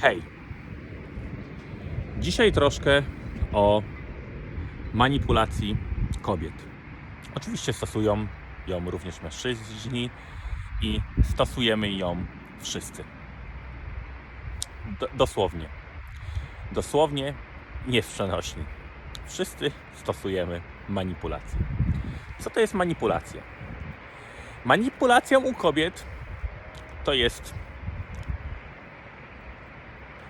Hej. Dzisiaj troszkę o manipulacji kobiet. Oczywiście stosują ją również mężczyźni i stosujemy ją wszyscy. D- dosłownie. Dosłownie, nie w przenośni. Wszyscy stosujemy manipulację. Co to jest manipulacja? Manipulacją u kobiet to jest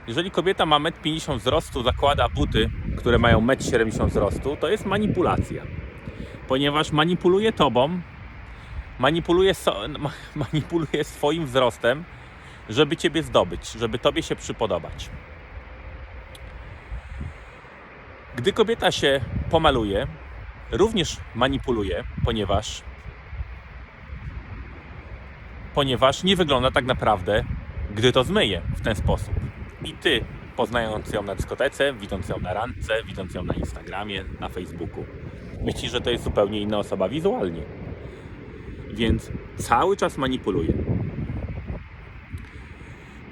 jeżeli kobieta ma 1,50 m wzrostu, zakłada buty, które mają 1,70 m wzrostu, to jest manipulacja. Ponieważ manipuluje tobą, manipuluje, so, ma- manipuluje swoim wzrostem, żeby ciebie zdobyć, żeby tobie się przypodobać. Gdy kobieta się pomaluje, również manipuluje, ponieważ ponieważ nie wygląda tak naprawdę, gdy to zmyje w ten sposób. I ty, poznając ją na dyskotece, widząc ją na randce, widząc ją na Instagramie, na Facebooku, myślisz, że to jest zupełnie inna osoba wizualnie. Więc cały czas manipuluje.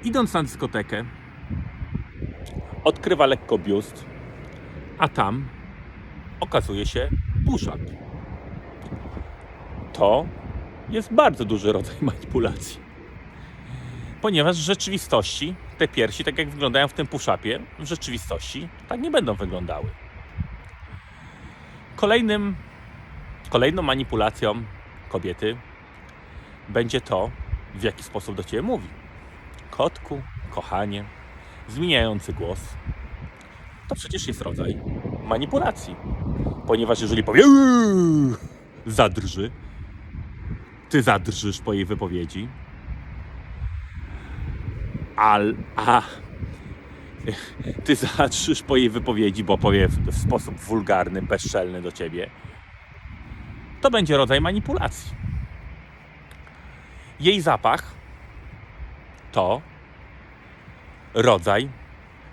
Idąc na dyskotekę, odkrywa lekko biust, a tam okazuje się push-up. To jest bardzo duży rodzaj manipulacji. Ponieważ w rzeczywistości te piersi, tak jak wyglądają w tym puszapie, w rzeczywistości tak nie będą wyglądały. Kolejnym, kolejną manipulacją kobiety będzie to, w jaki sposób do ciebie mówi. Kotku, kochanie, zmieniający głos. To przecież jest rodzaj manipulacji. Ponieważ jeżeli powie zadrży, ty zadrżysz po jej wypowiedzi. Al, a ty zadrżysz po jej wypowiedzi, bo powie w, w sposób wulgarny, bezczelny do ciebie. To będzie rodzaj manipulacji. Jej zapach to rodzaj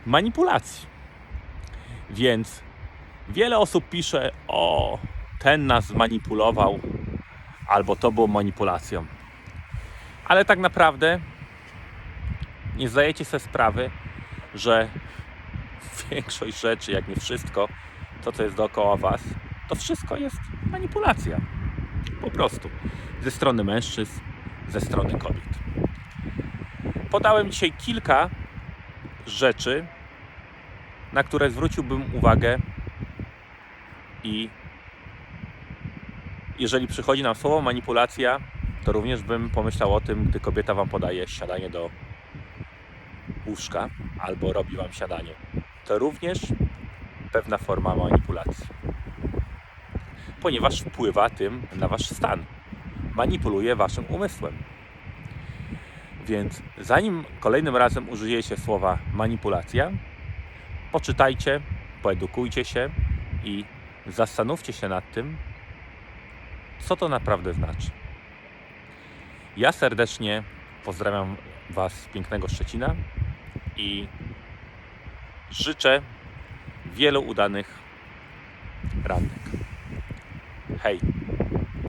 manipulacji. Więc wiele osób pisze: O, ten nas zmanipulował, albo to było manipulacją. Ale tak naprawdę nie zdajecie sobie sprawy, że większość rzeczy, jak nie wszystko, to co jest dookoła Was, to wszystko jest manipulacja. Po prostu. Ze strony mężczyzn, ze strony kobiet. Podałem dzisiaj kilka rzeczy, na które zwróciłbym uwagę i jeżeli przychodzi nam słowo manipulacja, to również bym pomyślał o tym, gdy kobieta wam podaje siadanie do łóżka albo robi wam siadanie. To również pewna forma manipulacji. Ponieważ wpływa tym na wasz stan. Manipuluje waszym umysłem. Więc zanim kolejnym razem użyjecie słowa manipulacja, poczytajcie, poedukujcie się i zastanówcie się nad tym, co to naprawdę znaczy. Ja serdecznie pozdrawiam Was z pięknego Szczecina i życzę wielu udanych randek. Hej!